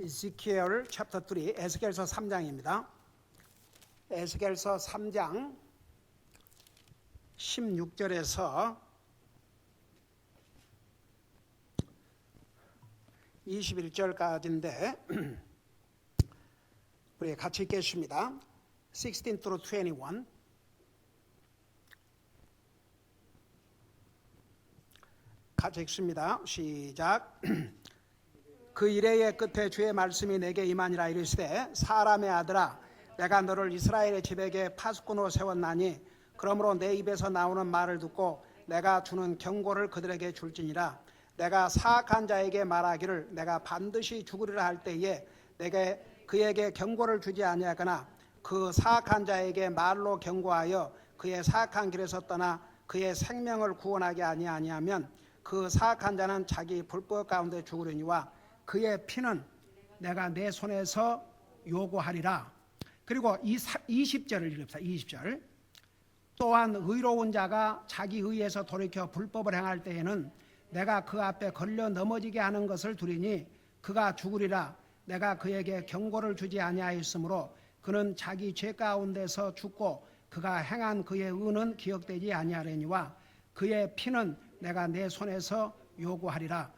Ezekiel chapter 3 에스겔서 3장입니다. 에스겔서 3장 16절에서 21절까지인데 우리 같이 읽겠습니다. 16 through 21 같이 읽습니다. 시작. 그 이래의 끝에 주의 말씀이 내게 임하니라 이르시되 사람의 아들아 내가 너를 이스라엘의 집에게 파수꾼으로 세웠나니 그러므로 내 입에서 나오는 말을 듣고 내가 주는 경고를 그들에게 줄지니라. 내가 사악한 자에게 말하기를 내가 반드시 죽으리라 할 때에 내게 그에게 경고를 주지 아니하거나 그 사악한 자에게 말로 경고하여 그의 사악한 길에서 떠나 그의 생명을 구원하게 아니하면 그 사악한 자는 자기 불법 가운데 죽으려니와 그의 피는 내가 내 손에서 요구하리라. 그리고 20절을 읽읍시다. 20절. 또한 의로운 자가 자기 의에서 돌이켜 불법을 행할 때에는 내가 그 앞에 걸려 넘어지게 하는 것을 두리니 그가 죽으리라. 내가 그에게 경고를 주지 아니하였으므로 그는 자기 죄 가운데서 죽고 그가 행한 그의 의는 기억되지 아니하려니와 그의 피는 내가 내 손에서 요구하리라.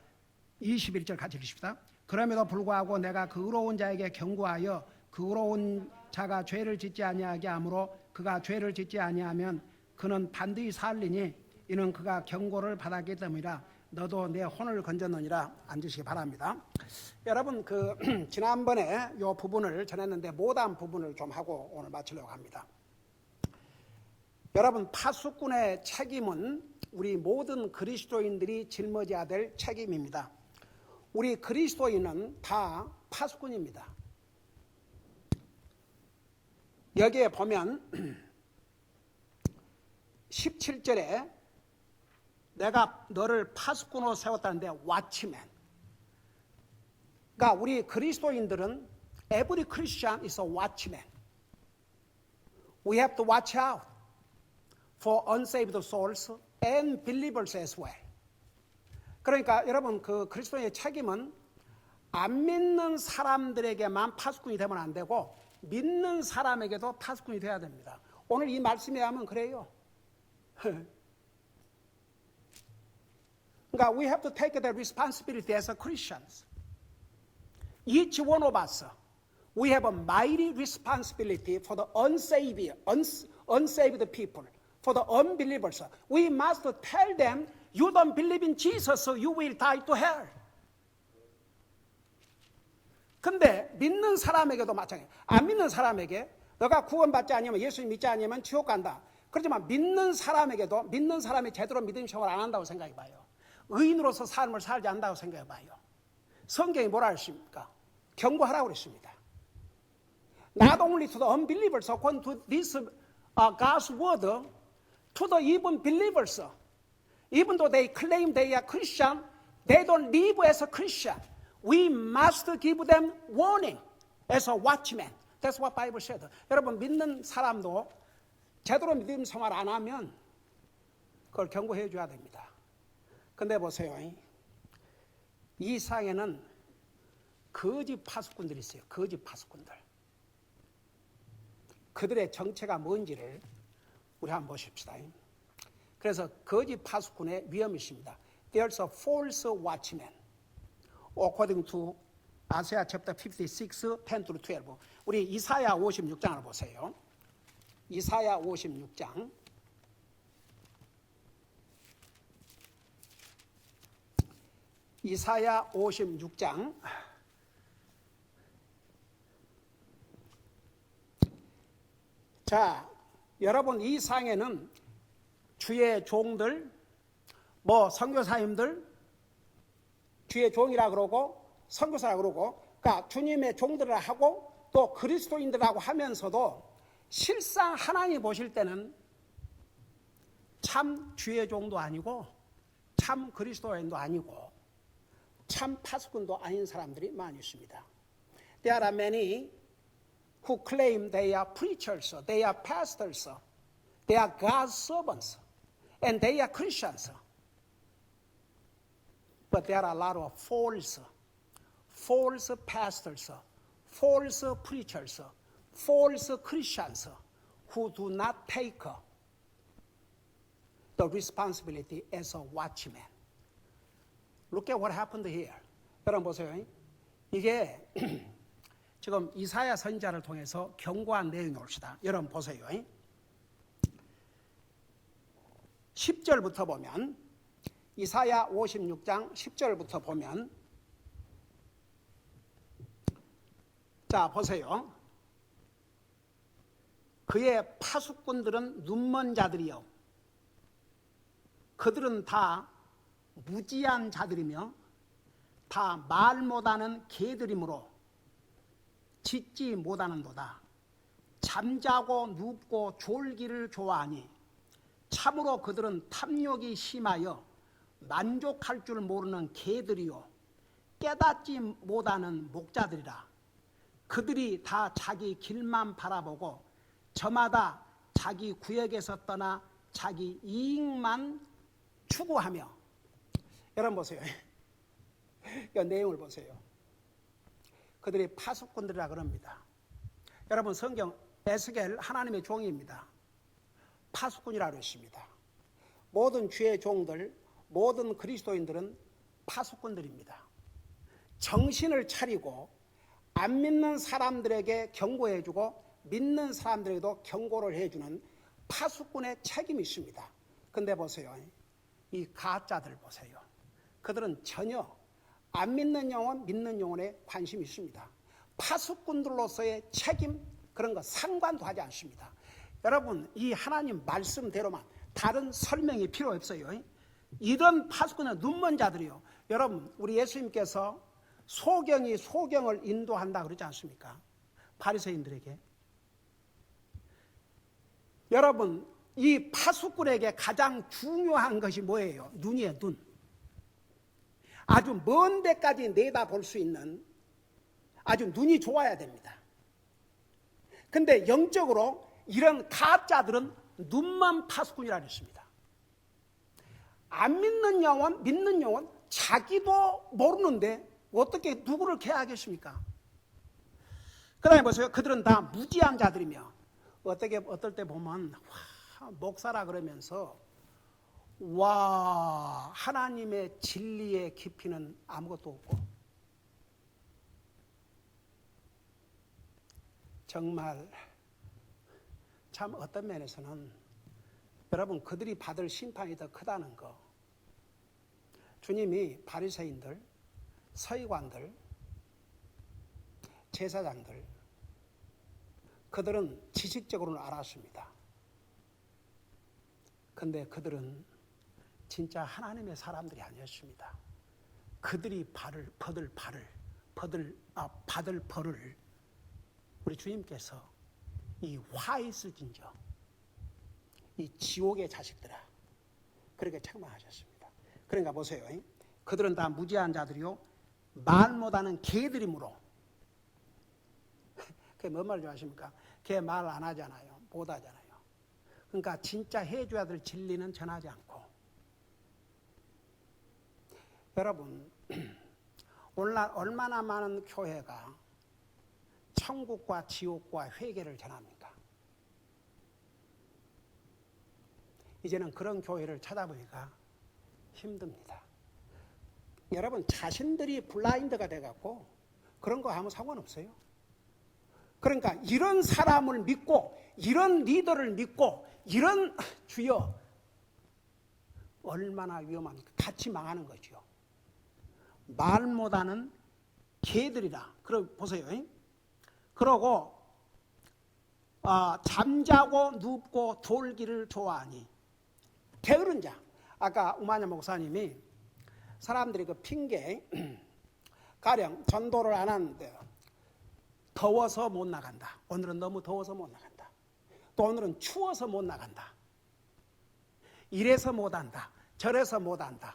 21절 같이 읽읍시다. 그럼에도 불구하고 내가 그 의로운 자에게 경고하여 그 의로운 자가 죄를 짓지 아니하게 하므로 그가 죄를 짓지 아니하면 그는 반드시 살리니 이는 그가 경고를 받았기 때문이라 너도 내 혼을 건졌느니라 앉으시기 바랍니다. 여러분 그 지난번에 요 부분을 전했는데 못한 부분을 좀 하고 오늘 마치려고 합니다. 여러분 파수꾼의 책임은 우리 모든 그리스도인들이 짊어져야 될 책임입니다. 우리 그리스도인은 다 파수꾼입니다. 여기에 보면 17절에 내가 너를 파수꾼으로 세웠다는데 왓치맨. 그러니까 우리 그리스도인들은 every Christian is a watchman. We have to watch out for unsaved souls and believers as well. 그러니까 여러분 그 그리스도의 책임은 안 믿는 사람들에게만 파수꾼이 되면 안 되고 믿는 사람에게도 파수꾼이 돼야 됩니다. 오늘 이 말씀에 하면 그래요. 그러니까 we have to take the responsibility as Christians. Each one of us, we have a mighty responsibility for the unsaved, uns, unsaved people, for the unbelievers. We must tell them, you don't believe in Jesus, so you will die to hell. 근데 믿는 사람에게도 마찬가지. 안 믿는 사람에게 너가 구원받지 않으면 예수님 믿지 않으면 지옥 간다. 그렇지만 믿는 사람에게도 믿는 사람이 제대로 믿음 생활 안 한다고 생각해 봐요. 의인으로서 삶을 살지 않는다고 생각해 봐요. 성경이 뭐라 했습니까? 경고하라고 그랬습니다. Not only to the unbelievers according to this uh, God's word, to the even believers, even though they claim they are Christian, they don't live as a Christian. We must give them warning as a watchman. That's what Bible said. 여러분 믿는 사람도 제대로 믿음 생활 안 하면 그걸 경고해 줘야 됩니다. 근데 보세요. 이 상에는 거짓 파수꾼들이 있어요. 거짓 파수꾼들. 그들의 정체가 뭔지를 우리 한번 보십시다. 그래서 거짓 파수꾼의 위험이 있습니다. There's a false watchman. According to Isaiah chapter 56, 10 through 12. 우리 이사야 56장을 보세요. 이사야 56장. 이사야 56장. 자, 여러분 이 상에는 주의 종들, 뭐 선교사님들, 주의 종이라 그러고 선교사라 그러고, 그러니까 주님의 종들을 하고 또 그리스도인들하고 하면서도 실상 하나님 보실 때는 참 주의 종도 아니고 참 그리스도인도 아니고 참 파수꾼도 아닌 사람들이 많이 있습니다. There are many who claim they are preachers, they are pastors, they are God's servants, and they are Christians. But there are a lot of false, false pastors, false preachers, false Christians who do not take the responsibility as a watchman. Look at what happened here. 여러분 보세요. 이게 지금 이사야 선자를 통해서 경고한 내용이 옵시다. 여러분 보세요. 10절부터 보면 이사야 56장 10절부터 보면 자 보세요. 그의 파수꾼들은 눈먼 자들이요. 그들은 다 무지한 자들이며 다 말 못하는 개들이므로 짓지 못하는도다. 잠자고 눕고 졸기를 좋아하니 참으로 그들은 탐욕이 심하여 만족할 줄 모르는 개들이요 깨닫지 못하는 목자들이라. 그들이 다 자기 길만 바라보고 저마다 자기 구역에서 떠나 자기 이익만 추구하며. 여러분 보세요. 이 내용을 보세요. 그들이 파수꾼들이라 그럽니다. 여러분 성경 에스겔 하나님의 종입니다 파수꾼이라고 했습니다. 모든 주의 종들, 모든 그리스도인들은 파수꾼들입니다. 정신을 차리고 안 믿는 사람들에게 경고해주고 믿는 사람들에게도 경고를 해주는 파수꾼의 책임이 있습니다. 근데 보세요. 이 가짜들 보세요. 그들은 전혀 안 믿는 영혼, 믿는 영혼에 관심이 있습니다. 파수꾼들로서의 책임, 그런 거 상관도 하지 않습니다. 여러분 이 하나님 말씀대로만 다른 설명이 필요 없어요. 이런 파수꾼은 눈먼 자들이요. 여러분 우리 예수님께서 소경이 소경을 인도한다 그러지 않습니까? 바리새인들에게. 여러분 이 파수꾼에게 가장 중요한 것이 뭐예요? 눈이에요, 눈. 아주 먼 데까지 내다볼 수 있는 아주 눈이 좋아야 됩니다. 근데 영적으로 이런 가짜들은 눈만 파수꾼이라 그랬습니다. 안 믿는 영혼, 믿는 영혼, 자기도 모르는데 어떻게 누구를 계약하겠습니까? 그 다음에 보세요. 그들은 다 무지한 자들이며 어떻게, 어떨 때 보면, 와, 목사라 그러면서, 와, 하나님의 진리의 깊이는 아무것도 없고, 정말 참 어떤 면에서는 여러분 그들이 받을 심판이 더 크다는 거. 주님이 바리새인들, 서기관들, 제사장들 그들은 지식적으로는 알았습니다. 근데 그들은 진짜 하나님의 사람들이 아니었습니다. 그들이 발을 퍼들 발을 퍼들 아 받을 벌을 우리 주님께서 이 화있을진저 이 지옥의 자식들아 그렇게 책망하셨습니다. 그러니까 보세요. 그들은 다 무지한 자들이요 말 못하는 개들이므로 그게 뭔 말인지 아십니까? 걔 말 안 하잖아요. 못 하잖아요. 그러니까 진짜 해줘야 될 진리는 전하지 않고 여러분 얼마나 많은 교회가 천국과 지옥과 회개를 전합니까? 이제는 그런 교회를 찾아보기가 힘듭니다. 여러분 자신들이 블라인드가 돼갖고 그런 거 하면 상관없어요. 그러니까 이런 사람을 믿고 이런 리더를 믿고 이런 주여 얼마나 위험합니까? 같이 망하는 거죠. 말 못하는 개들이라. 그럼 보세요. 그러고 어, 잠자고 눕고 돌기를 좋아하니 게으른 자. 아까 우마냐 목사님이 사람들이 그 핑계 가령 전도를 안 하는데 더워서 못 나간다. 오늘은 너무 더워서 못 나간다. 또 오늘은 추워서 못 나간다. 이래서 못 한다. 저래서 못 한다.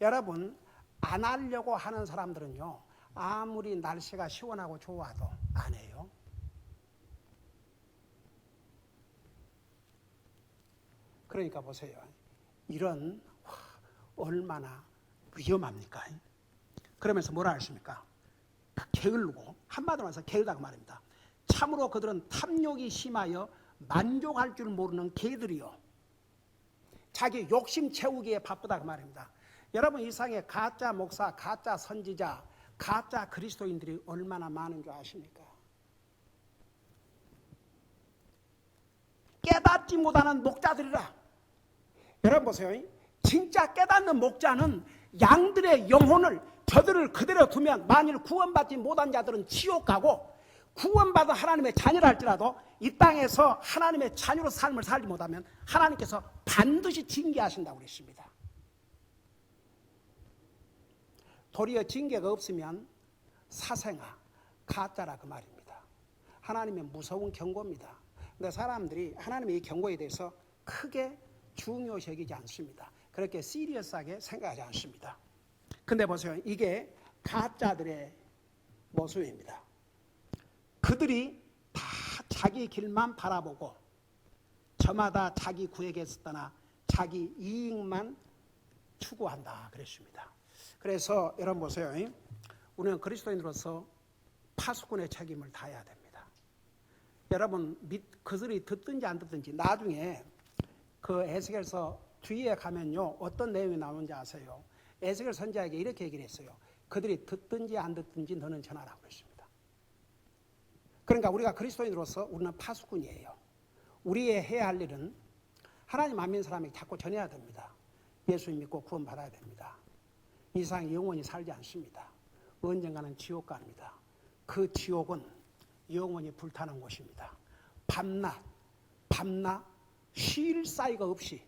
여러분 안 하려고 하는 사람들은요. 아무리 날씨가 시원하고 좋아도 안 해요. 그러니까 보세요. 이런 얼마나 위험합니까? 그러면서 뭐라 하십니까? 게을르고 한마디로 해서 게으르다고 말입니다. 참으로 그들은 탐욕이 심하여 만족할 줄 모르는 개들이요. 자기 욕심 채우기에 바쁘다 그 말입니다. 여러분 이 상에 가짜 목사, 가짜 선지자, 가짜 그리스도인들이 얼마나 많은 줄 아십니까? 깨닫지 못하는 목자들이라. 여러분 보세요. 진짜 깨닫는 목자는 양들의 영혼을 저들을 그대로 두면 만일 구원받지 못한 자들은 지옥 가고 구원받은 하나님의 자녀라 할지라도 이 땅에서 하나님의 자녀로 삶을 살지 못하면 하나님께서 반드시 징계하신다고 그랬습니다. 도리어 징계가 없으면 사생아, 가짜라 그 말입니다. 하나님의 무서운 경고입니다. 근데 사람들이 하나님의 이 경고에 대해서 크게 중요시 여기지 않습니다. 그렇게 시리어스하게 생각하지 않습니다. 근데 보세요. 이게 가짜들의 모습입니다. 그들이 다 자기 길만 바라보고 저마다 자기 구에게서 떠나 자기 이익만 추구한다 그랬습니다. 그래서 여러분 보세요. 우리는 그리스도인으로서 파수꾼의 책임을 다해야 됩니다. 여러분 그들이 듣든지 안 듣든지 나중에 그 에스겔서 뒤에 가면요 어떤 내용이 나오는지 아세요? 에스겔 선지자에게 이렇게 얘기를 했어요. 그들이 듣든지 안 듣든지 너는 전하라고 그랬습니다. 그러니까 우리가 그리스도인으로서 우리는 파수꾼이에요. 우리의 해야 할 일은 하나님 안 믿는 사람에게 자꾸 전해야 됩니다. 예수 믿고 구원 받아야 됩니다. 이상 영원히 살지 않습니다. 언젠가는 지옥 갑니다. 그 지옥은 영원히 불타는 곳입니다. 밤낮, 밤낮 쉴 사이가 없이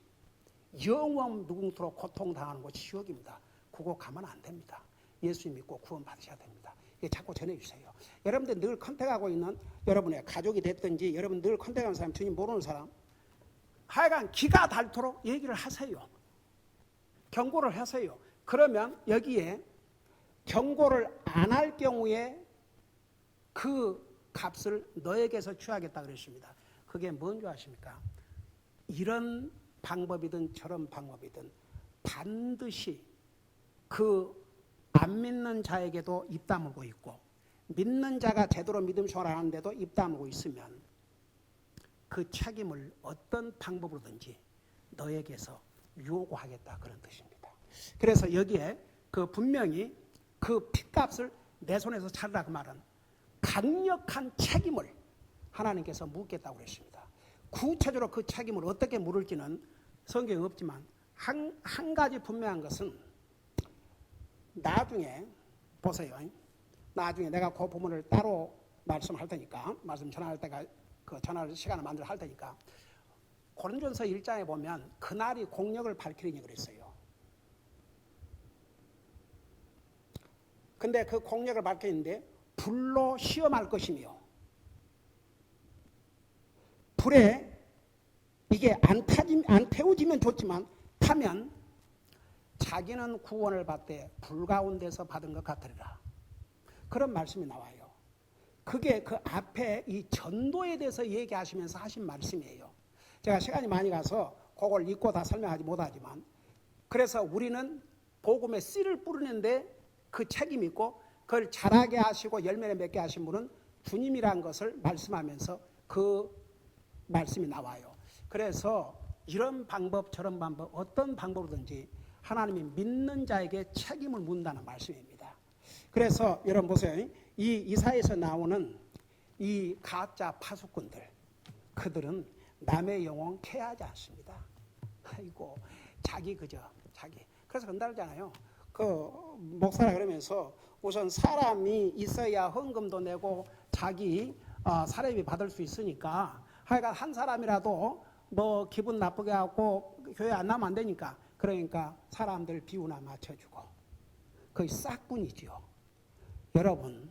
영원 무궁토록 고통당하는 곳이 지옥입니다. 그거 가면 안 됩니다. 예수 믿고 구원 받으셔야 됩니다. 이게 자꾸 전해주세요. 여러분들 늘 컨택하고 있는 여러분의 가족이 됐든지 여러분 늘 컨택하는 사람, 주님 모르는 사람 하여간 기가 닳도록 얘기를 하세요. 경고를 하세요. 그러면 여기에 경고를 안 할 경우에 그 값을 너에게서 취하겠다 그랬습니다. 그게 뭔지 아십니까? 이런 방법이든 저런 방법이든 반드시 그 안 믿는 자에게도 입 다물고 있고 믿는 자가 제대로 믿음 생활을 하는데도 입 다물고 있으면 그 책임을 어떤 방법으로든지 너에게서 요구하겠다 그런 뜻입니다. 그래서 여기에 그 분명히 그 핏값을 내 손에서 차리라 그 말은 강력한 책임을 하나님께서 묻겠다고 그랬습니다. 구체적으로 그 책임을 어떻게 물을지는 성경에 없지만 한, 한 가지 분명한 것은 나중에 보세요. 나중에 내가 그 부분을 따로 말씀할 테니까 말씀 전할 때가 그 전할 시간을 만들어 할 테니까 고린전서 1장에 보면 그날이 공력을 밝히리니 그랬어요. 근데 그 공력을 밝히는데 불로 시험할 것이며 불에 이게 안 타지 안 태워지면 좋지만 타면 자기는 구원을 받되 불 가운데서 받은 것 같으리라. 그런 말씀이 나와요. 그게 그 앞에 이 전도에 대해서 얘기하시면서 하신 말씀이에요. 제가 시간이 많이 가서 그걸 읽고 다 설명하지 못하지만 그래서 우리는 복음의 씨를 뿌리는데 그 책임 있고 그걸 자라게 하시고 열매를 맺게 하신 분은 주님이란 것을 말씀하면서 그 말씀이 나와요. 그래서 이런 방법 저런 방법 어떤 방법이든지 하나님이 믿는 자에게 책임을 묻는다는 말씀입니다. 그래서 여러분 보세요. 이 이사에서 나오는 이 가짜 파수꾼들 그들은 남의 영혼 케하지 않습니다. 아이고 자기 그저 자기. 그래서 건달잖아요. 그 목사라 그러면서 우선 사람이 있어야 헌금도 내고 자기 어, 사례비 받을 수 있으니까 하여간 한 사람이라도 뭐 기분 나쁘게 하고 교회 안 나면 안 되니까 그러니까 사람들 비우나 맞춰주고 거의 싹군이지요. 여러분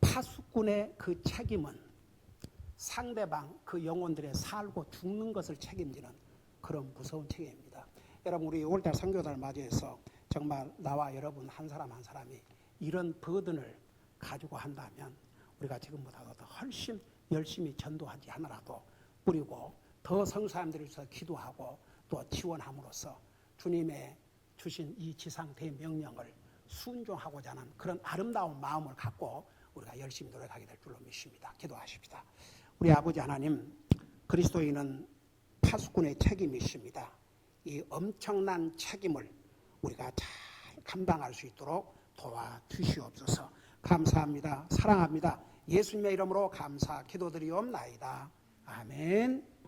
파수꾼의 그 책임은 상대방 그 영혼들의 살고 죽는 것을 책임지는 그런 무서운 책임입니다. 여러분 우리 5월달 선교단을 맞이해서 정말 나와 여러분 한 사람 한 사람이 이런 버든을 가지고 한다면 우리가 지금보다도 더 훨씬 열심히 전도하지 하나라도 뿌리고 더 성사람들을 위해서 기도하고 또 지원함으로써 주님의 주신 이 지상 대명령을 순종하고자 하는 그런 아름다운 마음을 갖고 우리가 열심히 노력하게 될 줄로 믿습니다. 기도하십시다. 우리 아버지 하나님, 그리스도인은 파수꾼의 책임이 있습니다. 이 엄청난 책임을 우리가 잘 감당할 수 있도록 도와주시옵소서. 감사합니다. 사랑합니다. 예수님의 이름으로 감사 기도드리옵나이다. 아멘.